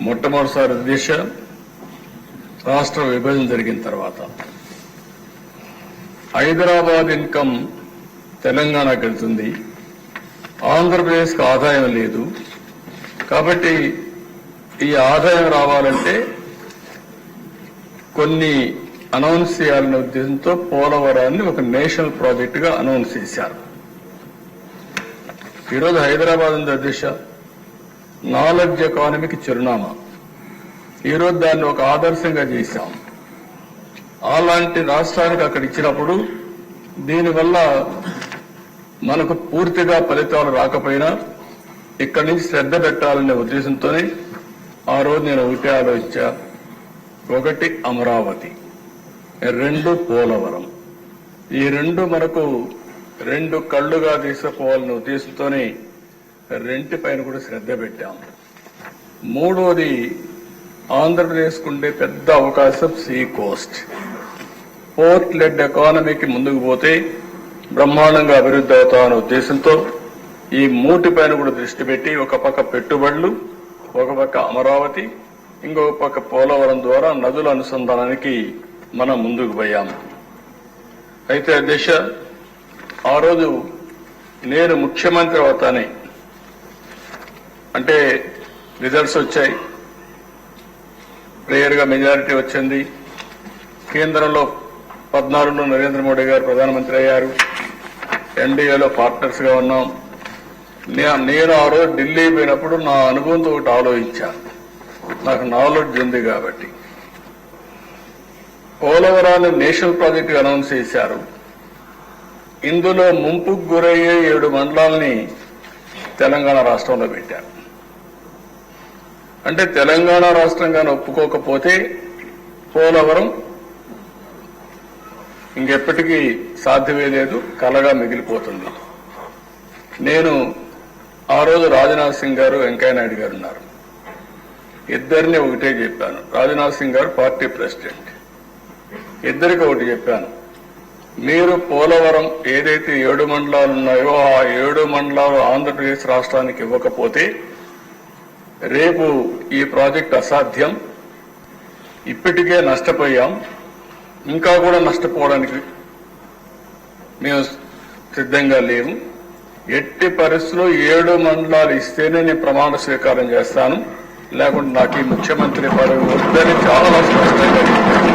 మొట్టమొదటిసారి దిశ రాష్ట్ర విభజన జరిగిన తర్వాత. హైదరాబాద్ ఇన్కమ్ తెలంగాణకు వెళ్తుంది. ఆంధ్రప్రదేశ్కి ఆదాయం లేదు. కాబట్టి ఈ ఆదాయం రావాలంటే కొన్ని అనౌన్స్ చేయాలనే ఉద్దేశంతో పోలవరాన్ని ఒక నేషనల్ ప్రాజెక్ట్గా అనౌన్స్ చేశారు. ఈరోజు హైదరాబాద్ ఉంది దిశ నాలెడ్జ్ ఎకానమీకి చిరునామా. ఈరోజు దాన్ని ఒక ఆదర్శంగా చేశాం. అలాంటి రాష్ట్రానికి అక్కడ ఇచ్చినప్పుడు దీనివల్ల మనకు పూర్తిగా ఫలితాలు రాకపోయినా ఇక్కడి నుంచి శ్రద్ధ పెట్టాలనే ఉద్దేశంతోనే ఆ రోజు నేను ఒకటే ఆలోచించా. ఒకటి అమరావతి రెండు పోలవరం. ఈ రెండు మనకు రెండు కళ్ళుగా తీసుకుపోవాలనే ఉద్దేశంతోనే రెంటి పైన కూడా శ్రద్ధ పెట్టాం. మూడోది ఆంధ్రప్రదేశ్కు ఉండే పెద్ద అవకాశం సీ కోస్ట్. పోర్ట్ లెడ్ ఎకానమీకి ముందుకు పోతే బ్రహ్మాండంగా అభివృద్ధి అవుతా అనే ఉద్దేశంతో ఈ మూటి పైన కూడా దృష్టి పెట్టి ఒక పక్క పెట్టుబడులు ఒక పక్క అమరావతి ఇంకొక పక్క పోలవరం ద్వారా నదుల అనుసంధానానికి మనం ముందుకు పోయాం. అయితే దిశ ఆ రోజు నేను ముఖ్యమంత్రి అవుతానే అంటే రిజల్ట్స్ వచ్చాయి. ప్రేయర్గా మెజారిటీ వచ్చింది. కేంద్రంలో పద్నాలుగులో నరేంద్ర మోడీ గారు ప్రధానమంత్రి అయ్యారు. ఎన్డీఏలో పార్ట్నర్స్గా ఉన్నాం. నేను ఆ రోజు ఢిల్లీ పోయినప్పుడు నా అనుభవంతో ఒకటి ఆలోచించాను నాకు నాలెడ్జ్ ఉంది కాబట్టి. పోలవరాన్ని నేషనల్ ప్రాజెక్ట్ అనౌన్స్ చేశారు. ఇందులో ముంపుకు గురయ్యే ఏడు మండలాల్ని తెలంగాణ రాష్ట్రంలో పెట్టారు. అంటే తెలంగాణ రాష్ట్రంగా ఒప్పుకోకపోతే పోలవరం ఇంకెప్పటికీ సాధ్యమే లేదు కలగా మిగిలిపోతుంది. నేను ఆ రోజు రాజ్నాథ్ సింగ్ గారు వెంకయ్య నాయుడు గారు ఉన్నారు. ఇద్దరిని ఒకటే చెప్పాను. రాజ్నాథ్ సింగ్ గారు పార్టీ ప్రెసిడెంట్. ఇద్దరికి ఒకటి చెప్పాను. మీరు పోలవరం ఏదైతే ఏడు మండలాలు ఉన్నాయో ఆ ఏడు మండలాలు ఆంధ్రప్రదేశ్ రాష్ట్రానికి ఇవ్వకపోతే రేపు ఈ ప్రాజెక్ట్ అసాధ్యం. ఇప్పటికే నష్టపోయాం. ఇంకా కూడా నష్టపోవడానికి మేము సిద్ధంగా లేము. ఎట్టి పరిస్థితుల్లో ఏడు మండలాలు ఇస్తేనే నేను ప్రమాణ స్వీకారం చేస్తాను. లేకుంటే నాకు ఈ ముఖ్యమంత్రి పదవి వద్దని చాలా స్పష్టంగా